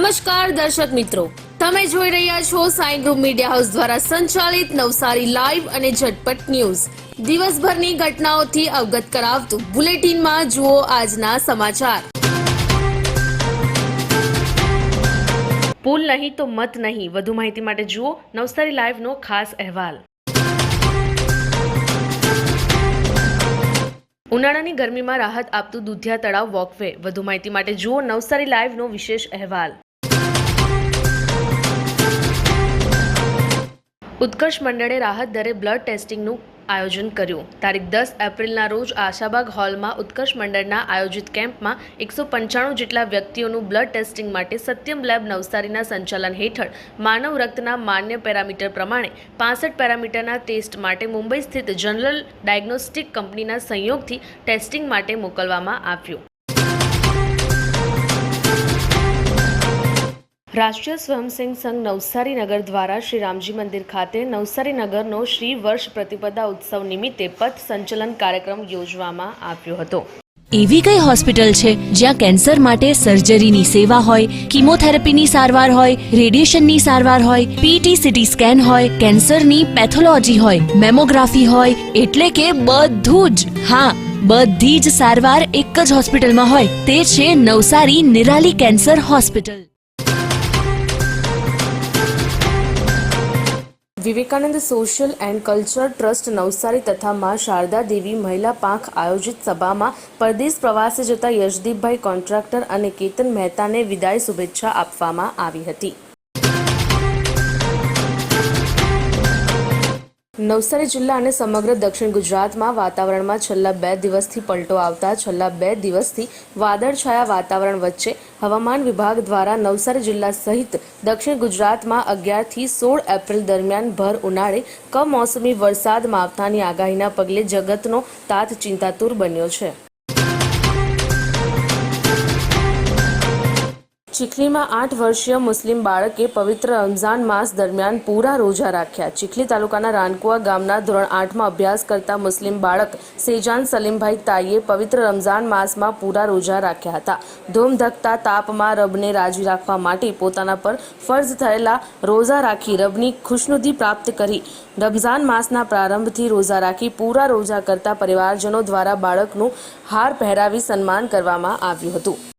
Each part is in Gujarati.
નમસ્કાર દર્શક મિત્રો. તમે જોઈ રહ્યા છો સાઈ ગ્રુપ મીડિયા હાઉસ દ્વારા સંચાલિત નવસારી લાઈવ અને ઝટપટ ન્યૂઝ. દિવસભરની ઘટનાઓથી અવગત કરાવતું બુલેટિનમાં જુઓ આજના સમાચાર. પુલ નહીં તો મત નહીં. વધુ માહિતી માટે જુઓ નવસારી લાઈવનો ખાસ અહેવાલ. ઉનાળાની ગરમીમાં રાહત આપતું દુધિયા તળાવ વોકવે વધુ માહિતી માટે જુઓ નવસારી લાઈવનો વિશેષ અહેવાલ. ઉત્કર્ષ મંડળે રાહત દરે બ્લડ ટેસ્ટિંગનું આયોજન કર્યું. તારીખ દસ એપ્રિલના રોજ આશાબાગ હોલમાં ઉત્કર્ષ મંડળના આયોજિત કેમ્પમાં એકસો પંચાણું જેટલા વ્યક્તિઓનું બ્લડ ટેસ્ટિંગ માટે સત્યમ લેબ નવસારીના સંચાલન હેઠળ માનવ રક્તના માન્ય પેરામીટર પ્રમાણે પાસઠ પેરામીટરના ટેસ્ટ માટે મુંબઈ સ્થિત જનરલ ડાયગ્નોસ્ટિક કંપનીના સંયોગથી ટેસ્ટિંગ માટે મોકલવામાં આવ્યું. રાષ્ટ્રીય સ્વયંસેવક સંઘ નવસારી નગર દ્વારા શ્રી રામજી મંદિર ખાતે નવસારી નગરનો શ્રી વર્ષ પ્રતિપદા ઉત્સવ નિમિત્તે પથ સંચલન કાર્યક્રમ યોજવામાં આવ્યો હતો. એવી કઈ હોસ્પિટલ છે જ્યાં કેન્સર માટે સર્જરીની સેવા હોય, કિમોથેરાપીની સારવાર હોય, રેડિયેશનની સારવાર હોય પીટી સીટી સ્કેન હોય, કેન્સરની પેથોલોજી હોય, મેમોગ્રાફી હોય, એટલે કે બધું જ. હા, બધી જ સારવાર એક જ હોસ્પિટલમાં હોય, તે છે Navsari Nirali cancer hospital. Vivekananda social and culture trust Navsari તથા મા શારદા દેવી મહિલા પાંખ આયોજિત સભામાં પરદેશ પ્રવાસે જતા યશદીપભાઈ કોન્ટ્રાક્ટર અને કેતન મહેતાને વિદાય શુભેચ્છા આપવામાં આવી હતી. નવસારી જિલ્લા અને સમગ્ર દક્ષિણ ગુજરાતમાં વાતાવરણમાં છેલ્લા બે દિવસથી પલટો આવતા છેલ્લા બે દિવસથી વાદળછાયા વાતાવરણ વચ્ચે હવામાન વિભાગ દ્વારા નવસારી જિલ્લા સહિત દક્ષિણ ગુજરાતમાં અગિયારથી સોળ એપ્રિલ દરમિયાન ભર ઉનાળે કમોસમી વરસાદ માવઠાની આગાહીના પગલે જગતનો તાત ચિંતાતુર બન્યો છે. ચીખલીમાં આઠ વર્ષીય મુસ્લિમ બાળકે પવિત્ર રમઝાન માસ દરમિયાન પૂરા રોજા રાખ્યા. ચીખલી તાલુકાના રાનકુવા ગામના ધોરણ આઠમાં અભ્યાસ કરતા મુસ્લિમ બાળક સેજાન સલીમભાઈ તાઈએ પવિત્ર રમઝાન માસમાં પૂરા રોજા રાખ્યા હતા. ધૂમધકતા તાપમાં રબને રાજી રાખવા માટે પોતાના પર ફર્જ થયેલા રોજા રાખી રબની ખુશનુદી પ્રાપ્ત કરી. રમઝાન માસના પ્રારંભથી રોજા રાખી પૂરા રોજા કરતા પરિવારજનો દ્વારા બાળકનું હાર પહેરાવી સન્માન કરવામાં આવ્યું હતું.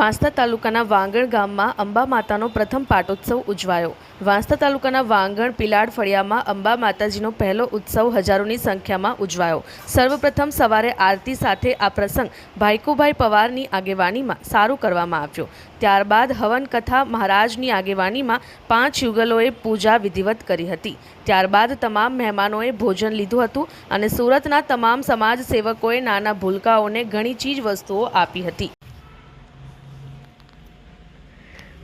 વાંસદા તાલુકાના વાંગણ ગામમાં અંબા માતાનો પ્રથમ પાટોત્સવ ઉજવાયો. વાંસદા તાલુકાના વાંગણ પિલાડ ફળિયામાં અંબા માતાજીનો પહેલો ઉત્સવ હજારોની સંખ્યામાં ઉજવાયો. સર્વપ્રથમ સવારે આરતી સાથે આ પ્રસંગ ભાઈકુભાઈ પવારની આગેવાનીમાં સારું કરવામાં આવ્યો. ત્યારબાદ હવન કથા મહારાજની આગેવાનીમાં પાંચ યુગલોએ પૂજા વિધિવત કરી હતી. ત્યારબાદ તમામ મહેમાનોએ ભોજન લીધું હતું અને સુરતના તમામ સમાજ સેવકોએ નાના ભૂલકાઓને ઘણી ચીજ વસ્તુઓ આપી હતી.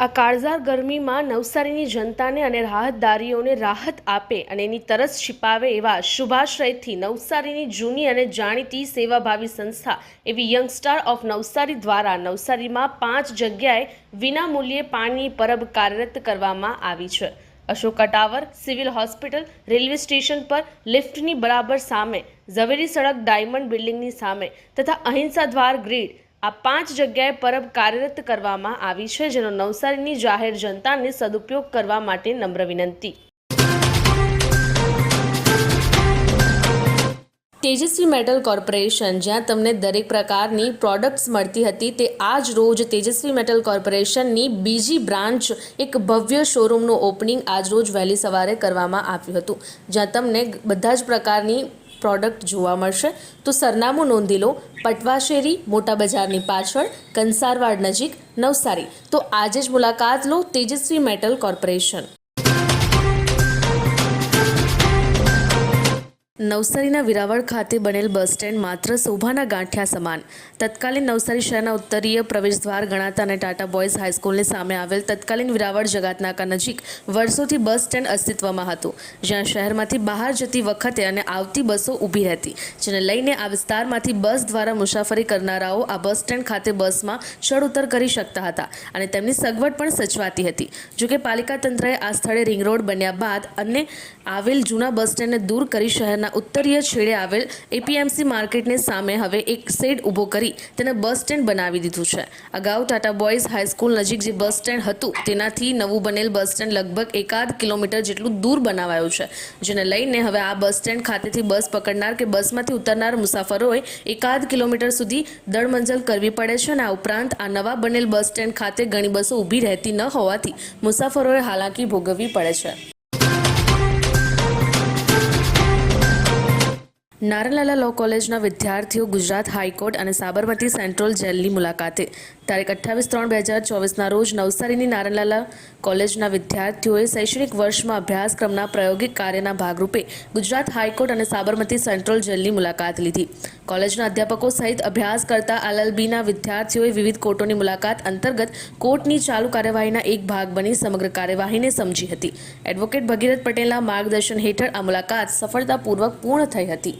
આ કાળઝાળ ગરમીમાં નવસારીની જનતાને અને રાહતદારીઓને રાહત આપે અને એની તરસ છિપાવે એવા શુભાશ્રયથી નવસારીની જૂની અને જાણીતી સેવાભાવી સંસ્થા એવી યંગસ્ટાર ઓફ નવસારી દ્વારા નવસારીમાં પાંચ જગ્યાએ વિનામૂલ્યે પાણીની પરબ કાર્યરત કરવામાં આવી છે. Ashoka tower civil hospital railway station પર લિફ્ટની બરાબર સામે ઝવેરી સડક ડાયમંડ બિલ્ડિંગની સામે તથા અહિંસા દ્વાર ગ્રીડ આ પાંચ જગ્યાએ પરબ કાર્યરત કરવામાં આવી છે, જેનો નવસારીની જાહેર જનતાને સદુપયોગ કરવા માટે નમ્ર વિનંતી. તેજસ્વી મેટલ કોર્પોરેશન, જ્યાં તમને દરેક પ્રકારની પ્રોડક્ટ્સ મળતી હતી, તે આજ રોજ તેજસ્વી મેટલ કોર્પોરેશનની બીજી બ્રાન્ચ, એક ભવ્ય શોરૂમનું ઓપનિંગ આજ રોજ વહેલી સવારે કરવામાં આવ્યું હતું. જ્યાં તમને બધા જ પ્રકારની પ્રોડક્ટ જોવા મળશે. તો સરનામું નોંધી લો. પટવાશેરી, મોટા બજારની પાછળ, કંસારવાડ નજીક, નવસારી. તો આજે જ મુલાકાત લો તેજસ્વી મેટલ કોર્પોરેશન. નવસારીના વિરાવળ ખાતે બનેલ બસ સ્ટેન્ડ માત્ર શોભાના ગાંઠિયા સમાન. તત્કાલીન નવસારી શહેરના ઉત્તરીય પ્રવેશદ્વાર ગણાતા અને ટાટા બોયઝ હાઈસ્કૂલની સામે આવેલ તત્કાલીન વિરાવળ જગાતનાકા નજીક વર્ષોથી બસ સ્ટેન્ડ અસ્તિત્વમાં હતું, જ્યાં શહેરમાંથી બહાર જતી વખતે અને આવતી બસો ઊભી રહેતી, જેને લઈને આ વિસ્તારમાંથી બસ દ્વારા મુસાફરી કરનારાઓ આ બસ સ્ટેન્ડ ખાતે બસમાં ચડ ઉતર કરી શકતા હતા અને તેમની સગવડ પણ સચવાતી હતી. જોકે પાલિકા તંત્રએ આ સ્થળે રિંગ રોડ બન્યા બાદ અને આવેલ જૂના બસ સ્ટેન્ડને દૂર કરી શહેરના ઉત્તરીય છેડે આવેલ એપીએમસી માર્કેટને સામે હવે એક શેડ ઊભો કરી તેને બસ સ્ટેન્ડ બનાવી દીધું છે. અગાઉ ટાટા બોયઝ હાઈસ્કૂલ નજીક જે બસ સ્ટેન્ડ હતું, તેનાથી નવું બનેલ બસ સ્ટેન્ડ લગભગ એકાદ કિલોમીટર જેટલું દૂર બનાવાયું છે, જેને લઈને હવે આ બસ સ્ટેન્ડ ખાતેથી બસ પકડનાર કે બસમાંથી ઉતરનાર મુસાફરોએ એકાદ કિલોમીટર સુધી દળમંજલ કરવી પડે છે અને આ ઉપરાંત આ નવા બનેલ બસ સ્ટેન્ડ ખાતે ઘણી બસો ઊભી રહેતી ન હોવાથી મુસાફરોએ હાલાકી ભોગવવી પડે છે. નારણલાલા લો કોલેજના વિદ્યાર્થીઓ ગુજરાત હાઈકોર્ટ અને સાબરમતી સેન્ટ્રલ જેલની મુલાકાતે. તારીખ અઠ્ઠાવીસ ત્રણ બે હજાર ચોવીસના રોજ નવસારીની નારણલાલા કોલેજના વિદ્યાર્થીઓએ શૈક્ષણિક વર્ષમાં અભ્યાસક્રમના પ્રાયોગિક કાર્યના ભાગરૂપે ગુજરાત હાઈકોર્ટ અને સાબરમતી સેન્ટ્રલ જેલની મુલાકાત લીધી. કોલેજના અધ્યાપકો સહિત અભ્યાસ કરતા એલએલબીના વિદ્યાર્થીઓએ વિવિધ કોર્ટોની મુલાકાત અંતર્ગત કોર્ટની ચાલુ કાર્યવાહીના એક ભાગ બની સમગ્ર કાર્યવાહીને સમજી હતી. એડવોકેટ ભગીરથ પટેલના માર્ગદર્શન હેઠળ આ મુલાકાત સફળતાપૂર્વક પૂર્ણ થઈ હતી.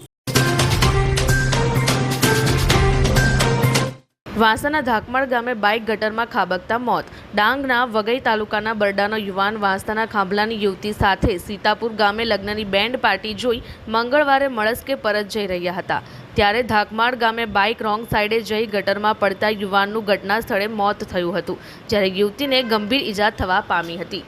વાંસાના ધાકમાળ ગામે બાઇક ગટરમાં ખાબકતા મોત. ડાંગના વઘઈ તાલુકાના બરડાનો યુવાન વાંસાના ખાંભલાની યુવતી સાથે સીતાપુર ગામે લગ્નની બેન્ડ પાર્ટી જોઈ મંગળવારે મળસ્કે પરત જઈ રહ્યા હતા. ત્યારે ધાકમાળ ગામે બાઇક રોંગ સાઈડે જઈ ગટરમાં પડતા યુવાનનું ઘટના સ્થળે મોત થયું હતું, જ્યારે યુવતીને ગંભીર ઈજા થવા પામી હતી.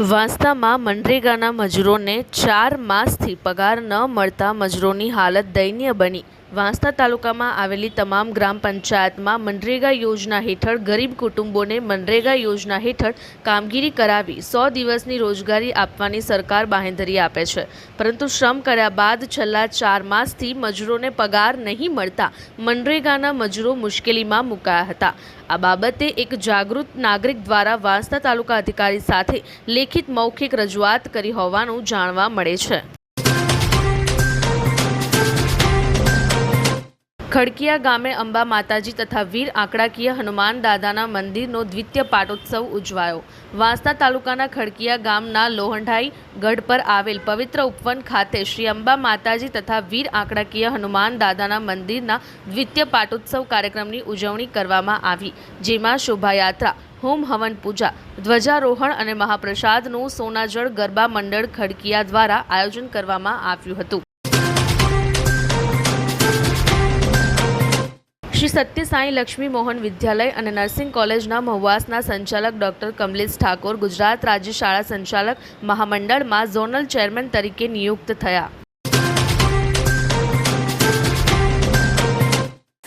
વાંસદામાં મનરેગાના મજૂરોને ચાર માસથી પગાર ન મળતા મજૂરોની હાલત દયનીય બની. વાંસદા તાલુકામાં આવેલી તમામ ગ્રામ પંચાયતમાં મનરેગા યોજના હેઠળ ગરીબ કુટુંબોને મનરેગા યોજના હેઠળ કામગીરી કરાવી સો દિવસની રોજગારી આપવાની સરકાર બાંહેધરી આપે છે. પરંતુ શ્રમ કર્યા બાદ છેલ્લા ચાર માસથી મજૂરોને પગાર નહીં મળતા મનરેગાના મજૂરો મુશ્કેલીમાં મુકાયા હતા. આ બાબતે એક જાગૃત નાગરિક દ્વારા વાંસદા તાલુકા અધિકારી સાથે લેખિત મૌખિક રજૂઆત કરી હોવાનું જાણવા મળે છે. ખડકિયા ગામે અંબા માતાજી તથા વીર આંકડાકીય હનુમાન દાદાના મંદિરનો દ્વિતીય પાટોત્સવ ઉજવાયો. વાંસદા તાલુકાના ખડકિયા ગામના લોહંઢાઈ ગઢ પર આવેલ પવિત્ર ઉપવન ખાતે શ્રી અંબા માતાજી તથા વીર આંકડાકીય હનુમાન દાદાના મંદિરના દ્વિતીય પાટોત્સવ કાર્યક્રમની ઉજવણી કરવામાં આવી, જેમાં શોભાયાત્રા, હોમ હવન પૂજા, ધ્વજારોહણ અને મહાપ્રસાદનું સોનાજળ ગરબા મંડળ ખડકિયા દ્વારા આયોજન કરવામાં આવ્યું હતું. શ્રી સત્ય સાંઈ લક્ષ્મી મોહન વિદ્યાલય અને નર્સિંગ કોલેજના મહુવાસના સંચાલક ડોક્ટર કમલેશ ઠાકોર ગુજરાત રાજ્ય શાળા સંચાલક મહામંડળમાં ઝોનલ ચેરમેન તરીકે નિયુક્ત થયા.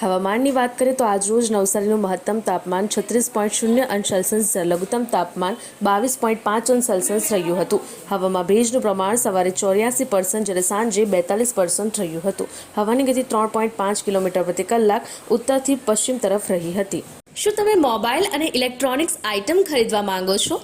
હવામાનની વાત કરીએ તો આજરોજ નવસારીનું મહત્તમ તાપમાન છત્રીસ પોઈન્ટ શૂન્ય અંશ સેલ્સિયસ, લઘુત્તમ તાપમાન બાવીસ પોઈન્ટ પાંચ અંશ સેલ્સિયસ રહ્યું હતું. હવામાં ભેજનું પ્રમાણ સવારે ચોર્યાસી પર્સન્ટ જ્યારે સાંજે બેતાલીસ પર્સન્ટ રહ્યું હતું. હવાની ગતિ ત્રણ પોઈન્ટ પાંચ કિલોમીટર પ્રતિ કલાક ઉત્તરથી પશ્ચિમ તરફ રહી હતી. શું તમે મોબાઈલ અને ઇલેક્ટ્રોનિક્સ આઇટમ ખરીદવા માંગો છો?